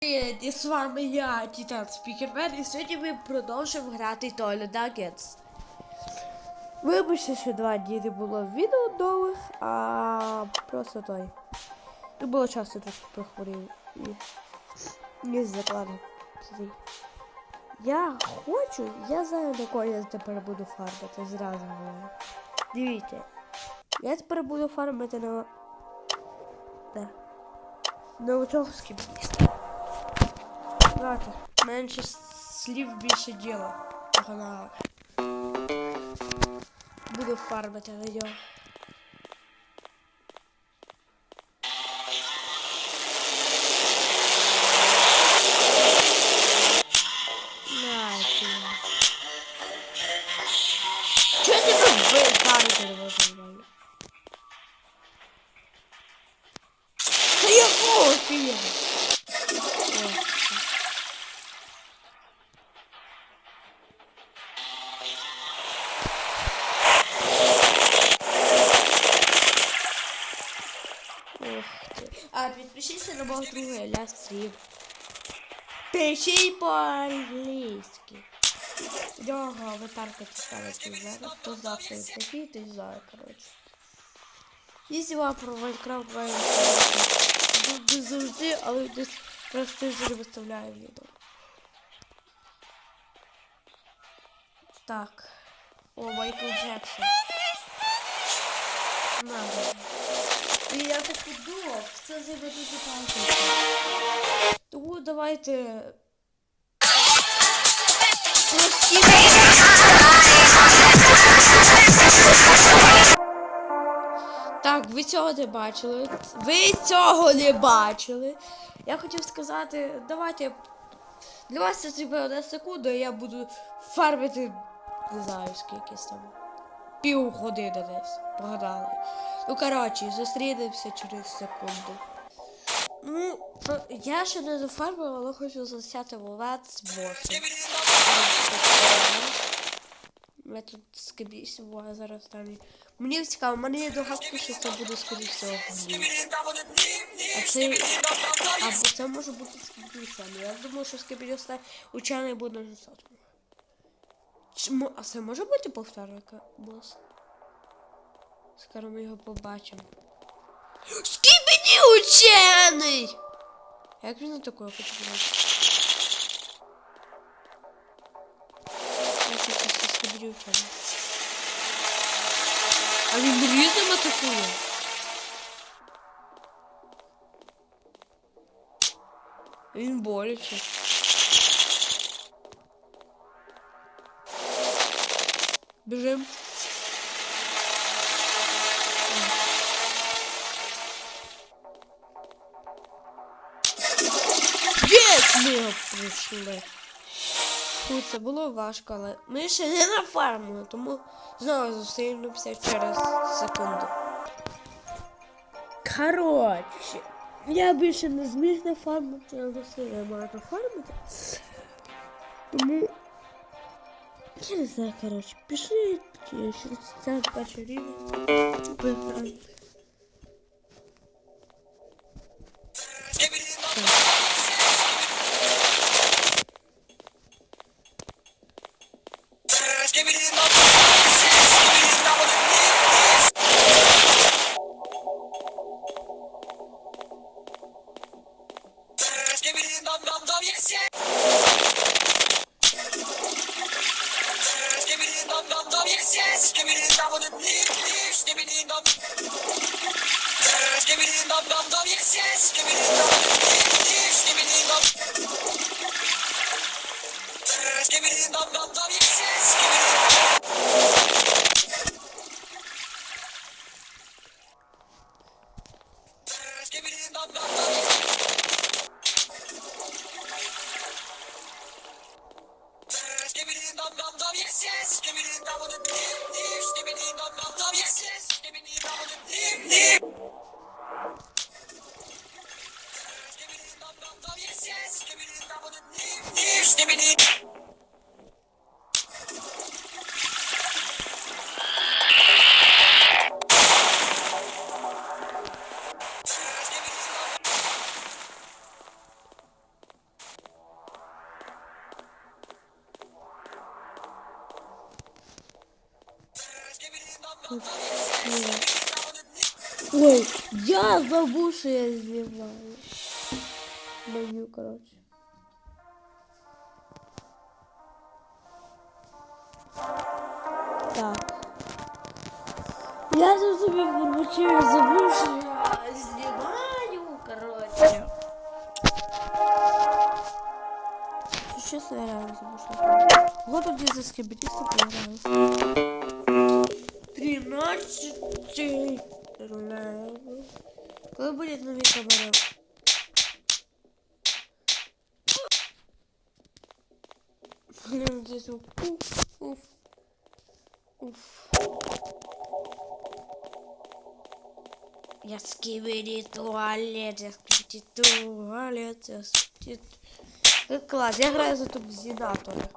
Привіт, і з вами я, Титан Спікермен, і сьогодні ми продовжуємо грати Toilet Nuggets. Вибачте, що два дні не було відео нових, а просто той. Не було часу трохи прохворів і не закладу. Я хочу, я знаю, на кого я тепер буду фармити, зразу говорю. Дивіться. Я тепер буду фармити на... Да. На цього скібніста. Давайте. Менше слів більше діла. Погнали. Буду фармити на нього. Нахер. Чого друга Ля Стрім. Пишіть по-англійськи. Його аватарка ставити зараз. Хто знав, що він такий, ти знає, коротше. Якщо вам про Майнкрафт не завжди, але десь просто не виставляю відео. Так. О, Майкл Джексон. Надо. І я так подумав, це займе дуже багато. Тому давайте. Так, ви цього не бачили. Ви цього не бачили. Я хотів сказати, давайте. Для вас це зробив одна секунда, і я буду фармити, не знаю, скільки там. Пів десь. Погадали. Ну, коротше, зустрінемося через секунду. Ну, я ще не зафармив, але хочу засяти момент з босом. Я тут скоріше, бо я зараз там. Мені цікаво, мене є догадка, що це буде скоріше всього. А це. Або це може бути скібіса. але Я думаю, що скібіса учений буде на. А це може бути повторка бос? Скоро ми його побачимо. Скібіді учений! Як він на таке хоче брати? Хочу це скібіді учений. А він різним атакує? Він боляче. Біжим. Ми його пройшли. Фу, це було важко, але ми ще не нафармили, тому знову зустрінемося через секунду. Коротше, я більше не зміг нафармити, але сильно багато фармити. Тому. Я не знаю, коротше, пішли, що це перший рівень. dam dam dam yes yes. Give me the dam. Yes, give me the dam. Give me the dam dam dam yes yes. Give me the Give me the dam dam dam. Give me the dam dam dam yes yes. Give me the dam dam dam yes yes. Give me the dam dam dam yes yes. Give me the dam dam dam yes yes. Ой, я забув, що я знімаю. Меню, коротше. Так. Я тут собі пробачив, я забув, що я знімаю, коротше. Чесно, я реально забув, що я знімаю. Вот тут я за скибетиста поиграю. 13 левел. Коли буде нові камери? Блин, здесь звук. Уф, уф, уф. Я скибиди туалет, я скибиди туалет, я скибиди... Как класс, я играю за топ-зинатора.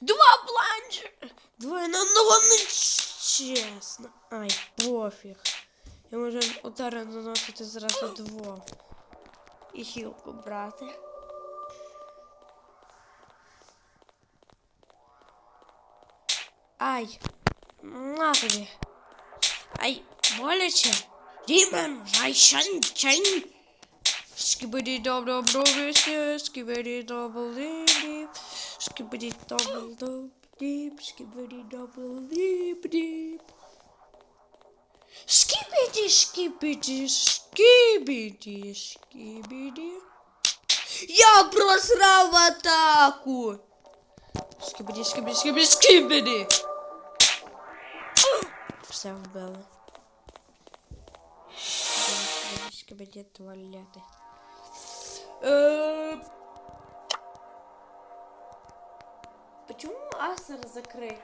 Два планчера! Двоє на одного не. Ай, пофіг. Я можу удари наносити зразу двом. І хілку брати. Ай! На тобі. Ай, боляче. Дімон, ай, чань, чань. Скибиди добро бровище, скибиди добл дип, Шкибри дабл даб дип, шкибри дабл дип дип. Шкибиди, шкибиди, шкибиди, шкибиди. Я просрал в атаку. Шкибиди, шкибиди, шкибиди, шкибиди. Всем было. Шкибиди, туалеты. Э, Почему Асер закрыть?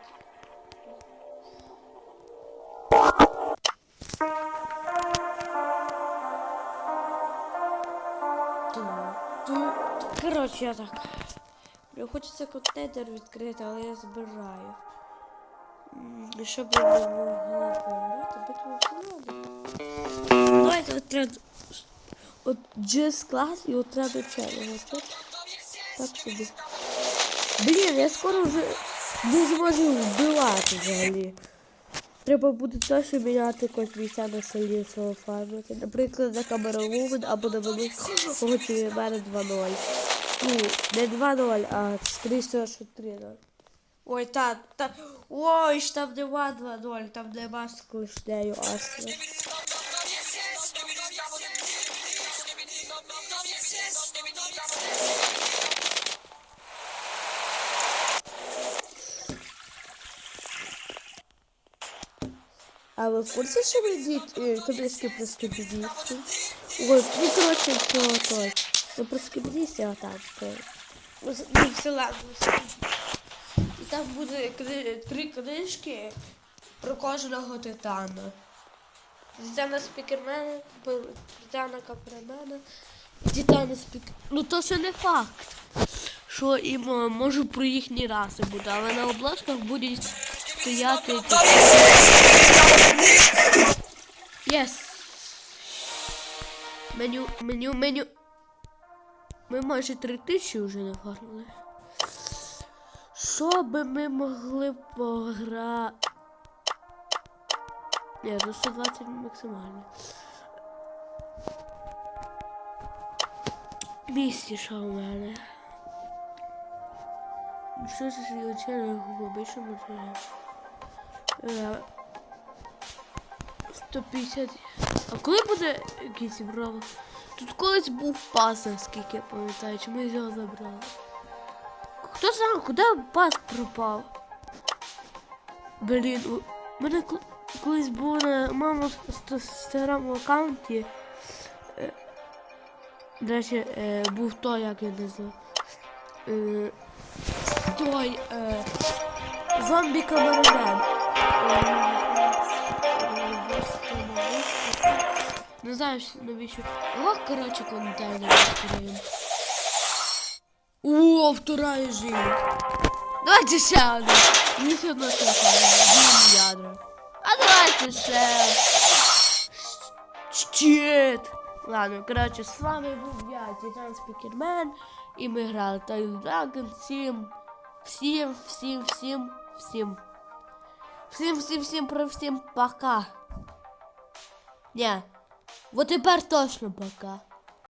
Короче, я так. Хочеться контейнер відкрити, але я збираю. Щоб я могла пограти, битву вселенних. Давайте от треба От GS клас і от треба челого. Так собі. Блін, я скоро вже не зможу вбивати взагалі. Треба буде точно міняти якось місця на селі свого фармити. Наприклад, на камерову або на великого мене 2-0. Ну, не 2-0, а скоріше що 3-0. Ой, та, та, ой, ж там нема 2-0, там нема з клишнею Астрою. А ви в курсі, що ви діть кабельські про скибідісти? Ой, коротше, про той. Ну про скибідісти отак. Ну, з- ну. І там буде три книжки про кожного титана. Титана спікермена, титана капермена, титана спікер... Ну то ще не факт. Що їм може про їхні раси буде, але на обложках будуть стояти. Єс. Меню, меню, меню. Ми майже три тисячі вже нафармили. Що би ми могли пограти? Ні, ну 120 максимально. Місті що у мене. Що ж я очерю в обичному житті? Е, 150. А коли буде якийсь браво? Тут колись був пас, наскільки я пам'ятаю, чи ми його забрали. Хто знає, куди пас пропав? Блін, у мене колись було на моєму старому аккаунті. Е, до речі, е, був той, як я не знаю. Той е, зомбі камерамен. Не знаю, що- навіщо. О, коротше, контейнер відкриємо. О, вторая жизнь. Давайте ще одну. Мені все одно що ядра. А давайте ще. Щит. Ладно, коротше, з вами був я, Титан Спікермен. І ми грали Тайл 7. Всім, всім, всім, всім. Всім, всім, всім, про всім пока. Ні. Вот тепер точно пока.